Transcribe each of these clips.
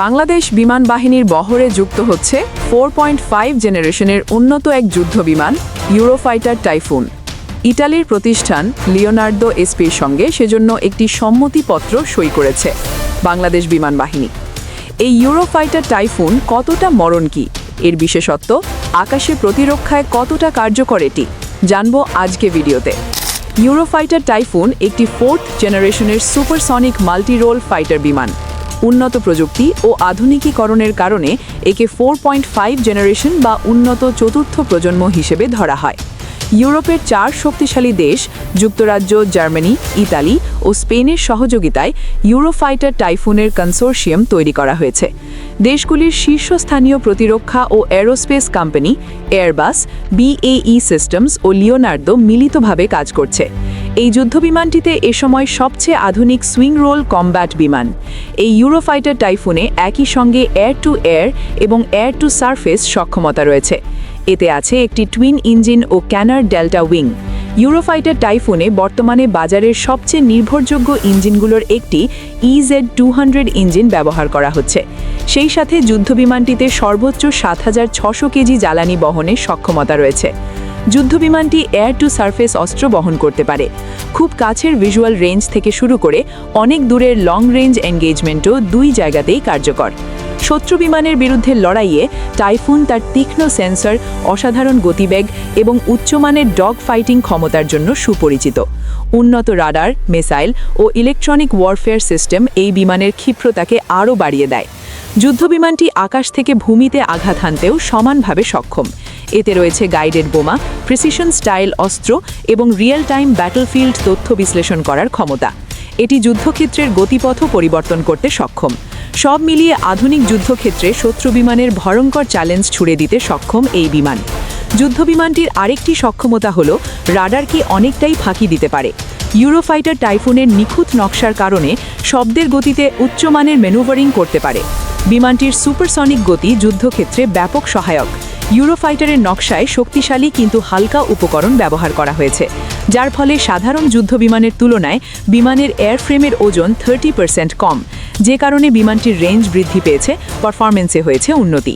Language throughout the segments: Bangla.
বাংলাদেশ বিমান বাহিনীর বহরে যুক্ত হচ্ছে ফোর পয়েন্ট ফাইভ জেনারেশনের উন্নত এক যুদ্ধ বিমান, ইউরোফাইটার টাইফুন। ইটালির প্রতিষ্ঠান লিওনার্দো এসপির সঙ্গে সেজন্য একটি সম্মতিপত্র সই করেছে বাংলাদেশ বিমান বাহিনী। এই ইউরোফাইটার টাইফুন কতটা মরণ কি? এর বিশেষত্ব, আকাশে প্রতিরক্ষায় কতটা কার্যকর এটি? জানব আজকে ভিডিওতে। ইউরোফাইটার টাইফুন একটি ফোর্থ জেনারেশনের সুপারসনিক মাল্টিরোল ফাইটার বিমান। উন্নত প্রযুক্তি ও আধুনিকীকরণের কারণে একে ফোর পয়েন্ট ফাইভ জেনারেশন বা উন্নত চতুর্থ প্রজন্ম হিসেবে ধরা হয়। ইউরোপের চার শক্তিশালী দেশ, যুক্তরাজ্য, জার্মানি, ইতালি ও স্পেনের সহযোগিতায় ইউরোফাইটার টাইফুনের কনসোর্শিয়াম তৈরি করা হয়েছে। দেশগুলির শীর্ষস্থানীয় প্রতিরক্ষা ও aerospace company Airbus BAE systems ও লিওনার্দো মিলিতভাবে কাজ করছে। এই যুদ্ধবিমানটিতে এ সময় সবচেয়ে আধুনিক সুইং রোল কমব্যাট বিমান। এই ইউরোফাইটার টাইফুনে একই সঙ্গে এয়ার টু এয়ার এবং এয়ার টু সারফেস সক্ষমতা রয়েছে। এতে আছে একটি টুইন ইঞ্জিন ও ক্যানার ডেল্টা উইং। ইউরোফাইটার টাইফুনে বর্তমানে বাজারের সবচেয়ে নির্ভরযোগ্য ইঞ্জিনগুলোর একটি ইজেড টু ইঞ্জিন ব্যবহার করা হচ্ছে। সেই সাথে যুদ্ধবিমানটিতে সর্বোচ্চ সাত কেজি জ্বালানি বহনে সক্ষমতা রয়েছে। যুদ্ধবিমানটি এয়ার টু সারফেস অস্ত্র বহন করতে পারে। খুব কাছের ভিজুয়াল রেঞ্জ থেকে শুরু করে অনেক দূরের লং রেঞ্জ এনগেজমেন্টও দুই জায়গাতেই কার্যকর। শত্রু বিমানের বিরুদ্ধে লড়াইয়ে টাইফুন তার তীক্ষ্ণ সেন্সর অসাধারণ গতিবেগ এবং উচ্চমানের ডগ ফাইটিং ক্ষমতার জন্য সুপরিচিত। উন্নত রাডার মিসাইল ও ইলেকট্রনিক ওয়ারফেয়ার সিস্টেম এই বিমানের ক্ষিপ্রতাকে আরও বাড়িয়ে দেয়। যুদ্ধবিমানটি আকাশ থেকে ভূমিতে আঘাত হানতেও সমানভাবে সক্ষম। এতে রয়েছে গাইডেড বোমা, প্রিসিশন স্টাইল অস্ত্র এবং রিয়েল টাইম ব্যাটলফিল্ড তথ্য বিশ্লেষণ করার ক্ষমতা। এটি যুদ্ধক্ষেত্রের গতিপথও পরিবর্তন করতে সক্ষম। সব মিলিয়ে আধুনিক যুদ্ধক্ষেত্রে শত্রু বিমানের ভয়ঙ্কর চ্যালেঞ্জ ছুড়ে দিতে সক্ষম এই বিমান। যুদ্ধবিমানটির আরেকটি সক্ষমতা হল, রাডারকে অনেকটাই ফাঁকি দিতে পারে। ইউরোফাইটার টাইফুনের নিখুঁত নকশার কারণে শব্দের গতিতে উচ্চমানের ম্যানুভারিং করতে পারে। বিমানটির সুপারসনিক গতি যুদ্ধক্ষেত্রে ব্যাপক সহায়ক। ইউরোফাইটারের নকশায় শক্তিশালী কিন্তু হালকা উপকরণ ব্যবহার করা হয়েছে, যার ফলে সাধারণ যুদ্ধবিমানের তুলনায় বিমানের এয়ারফ্রেমের ওজন থার্টি পার্সেন্ট কম, যে কারণে বিমানটির রেঞ্জ বৃদ্ধি পেয়েছে পারফরমেন্সে হয়েছে উন্নতি।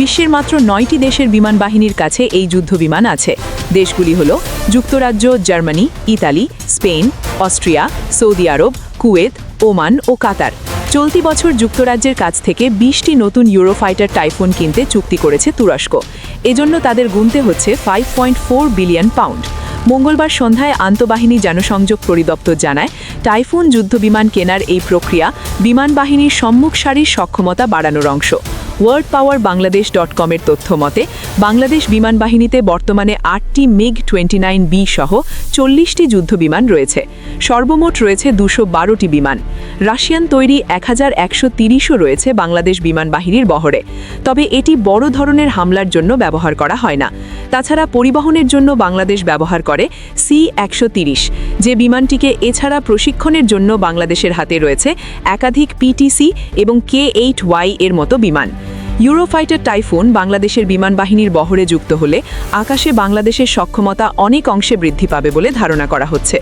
বিশ্বের মাত্র নয়টি দেশের বিমান বাহিনীর কাছে এই যুদ্ধবিমান আছে। দেশগুলি হল যুক্তরাজ্য, Germany, Italy, Spain, Austria, Saudi আরব, কুয়েত, ওমান ও কাতার। চলতি বছর যুক্তরাজ্যের কাছ থেকে বিশটি নতুন ইউরোফাইটার টাইফোন কিনতে চুক্তি করেছে তুরস্ক। এজন্য তাদের গুনতে হচ্ছে five point four billion pound মঙ্গলবার সন্ধ্যায় আন্তঃবাহিনী জনসংযোগ পরিদপ্তর জানায়, টাইফুন যুদ্ধবিমান কেনার এই প্রক্রিয়া বিমান বাহিনীর সম্মুখ সারির সক্ষমতা বাড়ানোর অংশ। ওয়ার্ল্ড পাওয়ার বাংলাদেশ ডট কমের তথ্য মতে, বাংলাদেশ বিমান বাহিনীতে বর্তমানে আটটি মিগ টোয়েন্টি নাইন বি সহ চল্লিশটি যুদ্ধ বিমান রয়েছে। সর্বমোট রয়েছে দুশো বারোটি বিমান। রাশিয়ান তৈরি এক হাজার একশো তিরিশও রয়েছে বাংলাদেশ বিমান বাহিনীর বহরে। তবে এটি বড় ধরনের হামলার জন্য ব্যবহার করা হয় না। তাছাড়া পরিবহনের জন্য বাংলাদেশ ব্যবহার করে সি একশো যে বিমানটিকে এছাড়া প্রশিক্ষণের জন্য বাংলাদেশের হাতে রয়েছে একাধিক পিটিসি এবং কে এইট ওয়াই এর মতো বিমান। ইউরোফাইটার টাইফুন বাংলাদেশের বিমান বাহিনীর বহরে যুক্ত হলে আকাশে বাংলাদেশের সক্ষমতা অনেক অংশে বৃদ্ধি পাবে বলে ধারণা করা হচ্ছে।